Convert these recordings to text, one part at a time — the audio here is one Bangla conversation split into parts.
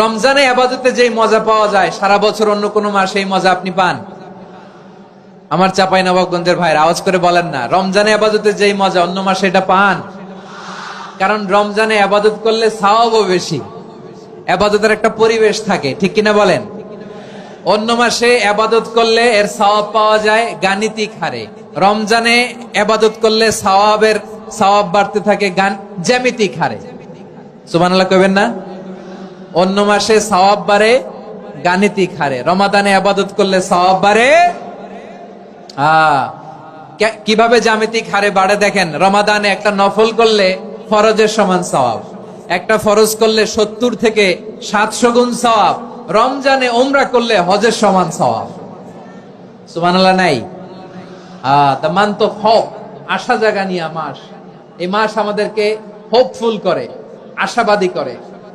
রমজানে আবাদতে যেই মজা পাওয়া যায়, সারা বছর অন্য কোনো মাসে এই মজা আপনি পান। আমার চাপাই নবাবগঞ্জের ভাইয়ের আওয়াজ করে বলেন না, রমজানে আবাদতে যেই মজা অন্য মাসে এটা পান। কারণ রমজানে আবাদত করলে সাওয়াবও বেশি, আবাদতের একটা পরিবেশ থাকে, ঠিক কিনা বলেন? অন্য মাসে আবাদত করলে এর সওয়াব পাওয়া যায় গাণিতিক হারে। রমজানে আবাদত করলে সওয়াবের, সওয়াব বাড়তে থাকে গান জ্যামিতিক হারে। সুবহানাল্লাহ কইবেন না? অন্য মাসে সওয়াব বাড়ে, গাণিতিক হারে। রমাদানে আবাদত করলে সওয়াব বাড়ে। কীভাবে জ্যামিতিক হারে বাড়ে দেখেন, রমাদানে একটা নফল করলে ফরজের সমান সওয়াব। একটা ফরজ করলে সত্তর থেকে সাতশো গুণ সওয়াব। রমজানে ওমরা করলে হজের সমান সওয়াব। সুবহানাল্লাহ, নাই? দ্য মান্থ অফ আশা জাগানিয়া মাস। এই মাস আমাদেরকে হোপফুল করে, আশাবাদী করে।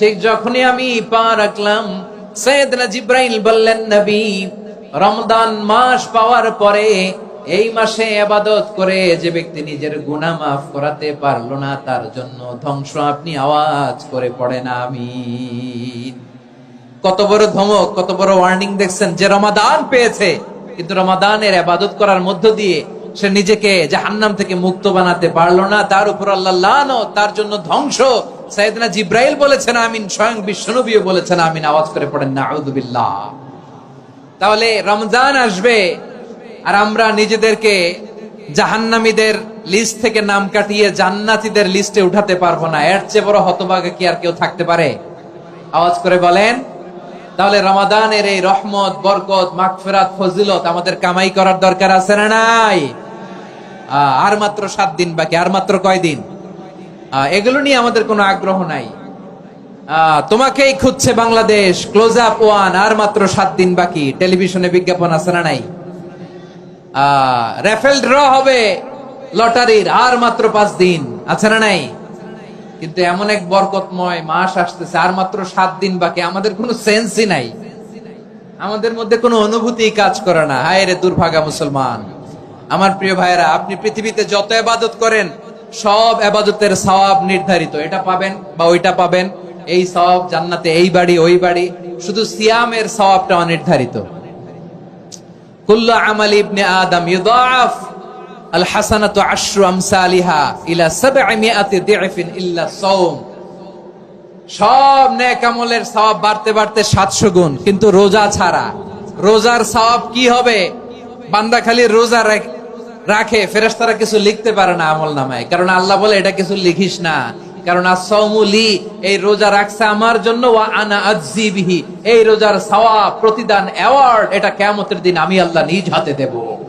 ঠিক যখনই আমি পা রাখলাম, সৈয়দনা জিব্রাইল বললেন, নবী রমদান মাস পাওয়ার পরে এই মাসে আবাদত করে যে ব্যক্তি নিজের গুনাহ মাফ করাতে পারল না, তার জন্য ধ্বংস আপনি আওয়াজ করে পড়েন, আমিন। কত বড় ধমক, কত বড় ওয়ার্নিং দেখছেন যে রমাদান পেয়েছে, কিন্তু রমাদানের আবাদত করার মধ্য দিয়ে সে নিজেকে জাহান্নাম থেকে মুক্ত বানাতে পারল না, তার উপর আল্লাহ তার জন্য ধ্বংস সাইদনা জিব্রাইল বলেছেন, আমিন। স্বয়ং বিশ্বনবীও বলেছেন, আমিন। আওয়াজ করে পড়েন না আউযুবিল্লাহ তাহলে রমজান আসবে, আর আমরা নিজেদেরকে জাহান্নামীদের লিস্ট থেকে নাম কাটিয়ে জান্নাতীদের লিস্টে উঠাতে পারব না। এর চেয়ে বড় হতভাগে কি আর কেউ থাকতে পারে? আওয়াজ করে বলেন, তাহলে রমাদানের এই রহমত, বরকত, মাগফিরাত, ফজিলত আমাদের কামাই করার দরকার আছে না নাই? আর মাত্র সাত দিন বাকি, আর মাত্র কয় দিন এগুলো নিয়ে আমাদের কোনো আগ্রহ নাই। তোমাকেই খুঁজছে বাংলাদেশ। ক্লোজ আপ ওয়ান আর মাত্র সাত দিন বাকি। টেলিভিশনে বিজ্ঞাপন আছে না নাই? রেফেল ড্র হবে লটারির, আর মাত্র পাঁচ দিন। আছে না নাই? কিন্তু এমন এক বরকতময় মাস আসতেছে, আর মাত্র সাত দিন বাকি। আমাদের কোনো সেন্সই নাই। আমাদের মধ্যে কোনো অনুভূতি কাজ করে না। হায় রে দুর্ভাগা মুসলমান। আমার প্রিয় ভাইরা আপনি পৃথিবীতে যত এবাদত করেন সব এবাদতের সওয়াব নির্ধারিত। এটা পাবেন বা ওইটা পাবেন। এই সওয়াব জান্নাতে এই বাড়ি, ওই বাড়ি। শুধু সিয়ামের সওয়াবটা অনির্ধারিত। সব বাড়তে বাড়তে 700 গুণ। কিন্তু রোজা ছাড়া। রোজার সওয়াব কি হবে? বান্দা খালি রোজা রাখ- ফেরেশতারা কিছু লিখতে পারে না আমল নামায়। কারণ আল্লাহ বলে, এটা কিছু লিখিস না। কারণ আসমুলি এই রোজা রাখছে আমার জন্য, ওয়া আনা আজিবিহি এই রোজার সাওয়া প্রতিদান অ্যাওয়ার্ড এটা কেমতের দিন আমি আল্লাহ নিজ হাতে দেবো।